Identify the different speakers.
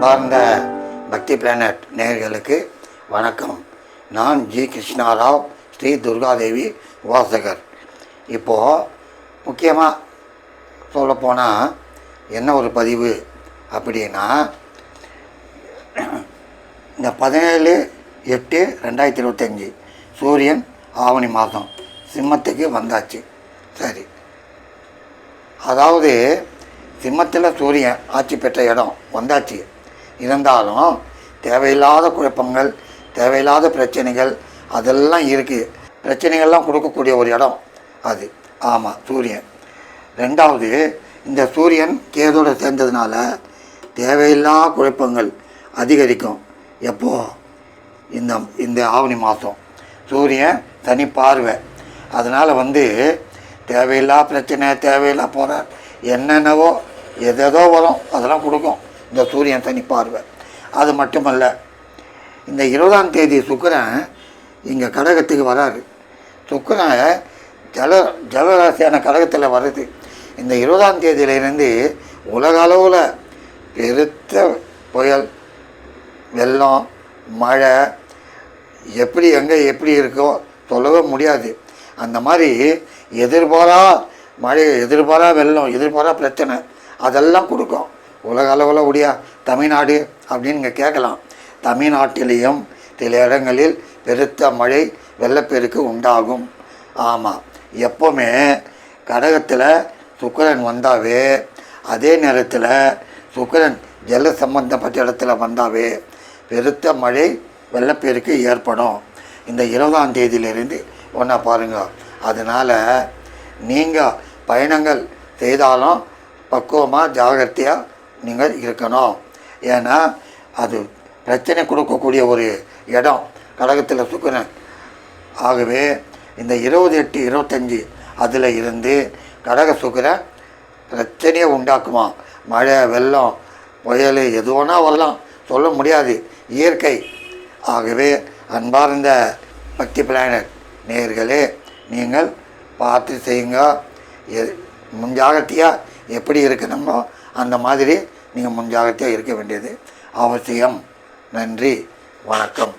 Speaker 1: அன்பார்ந்த பக்தி பிளானட் நேயர்களுக்கு வணக்கம். நான் ஜி கிருஷ்ணாராவ் ஸ்ரீ துர்காதேவி வாசகர் இப்போது முக்கியமாக சொல்லப்போனால் என்ன ஒரு பதிவு அப்படின்னா இந்த பதினேழு எட்டு ரெண்டாயிரத்தி இருபத்தஞ்சி சூரியன் ஆவணி மாதம் சிம்மத்துக்கு வந்தாச்சு. சரி. அதாவது சிம்மத்தில் சூரியன் ஆட்சி பெற்ற இடம் வந்தாச்சு. இருந்தாலும் தேவையில்லாத குழப்பங்கள் தேவையில்லாத பிரச்சனைகள் அதெல்லாம் இருக்குது பிரச்சனைகள்லாம் கொடுக்கக்கூடிய ஒரு இடம் அது. ஆமாம் சூரியன். ரெண்டாவது இந்த சூரியன் கேதோடு சேர்ந்ததுனால தேவையில்லா குழப்பங்கள் அதிகரிக்கும். எப்போ? இந்த இந்த ஆவணி மாதம் சூரியன் தனி பார்வை. அதனால் வந்து தேவையில்லா பிரச்சனை தேவையில்லா போகிற என்னென்னவோ எதோ வரும். அதெல்லாம் கொடுக்கும். இந்த சூரியன் தனி பார்வை. அது மட்டுமல்ல இந்த இருபதாம் தேதி சுக்கிரன் இங்கே கடகத்துக்கு வராரு. சுக்கிரன் ஜல ஜலராசியான கடகத்தில் வருது இந்த இருபதாம் தேதியிலிருந்து உலக அளவில் பெருத்த புயல் வெள்ளம் மழை எப்படி எங்கே எப்படி இருக்கோ சொல்லவே முடியாது. அந்த மாதிரி எதிர்பாரா மழை எதிர்பாரா வெள்ளம் எதிர்பாரா பிரச்சனை அதெல்லாம் கொடுக்கும். உலக அளவில் உடைய தமிழ்நாடு அப்படின்னு இங்கே கேட்கலாம். தமிழ்நாட்டிலேயும் சில இடங்களில் பெருத்த மழை வெள்ளப்பெருக்கு உண்டாகும். ஆமாம் எப்போவுமே கடகத்தில் சுக்கரன் வந்தாவே அதே நேரத்தில் சுக்கரன் ஜல சம்பந்தப்பட்ட இடத்துல வந்தாவே பெருத்த மழை வெள்ளப்பெருக்கு ஏற்படும். இந்த இருபதாம் தேதியிலிருந்து ஒன்றா பாருங்கள் அதனால் நீங்கள் பயணங்கள் செய்தாலும் பக்குவமாக ஜாகிரதையாக நீங்கள் இருக்கணும். ஏன்னா அது பிரச்சனை கொடுக்கக்கூடிய ஒரு இடம். கடகத்தில் சுக்கரன். ஆகவே இந்த இருபது எட்டு இருபத்தஞ்சி அதில் இருந்து கடக சுக்கரன் பிரச்சனையை உண்டாக்குமா மழை வெள்ளம் புயல் எது வேணால் வரலாம். சொல்ல முடியாது. இயற்கை. ஆகவே அன்பார்ந்த பக்தி பிளானட் நேர்களே நீங்கள் பார்த்து செய்யுங்க. எ- முன்ஜாகிரதையாக எப்படி இருக்கணுமோ அந்த மாதிரி நீங்கள் முன்ஜாகிரதையாக இருக்க வேண்டியது அவசியம். நன்றி வணக்கம்.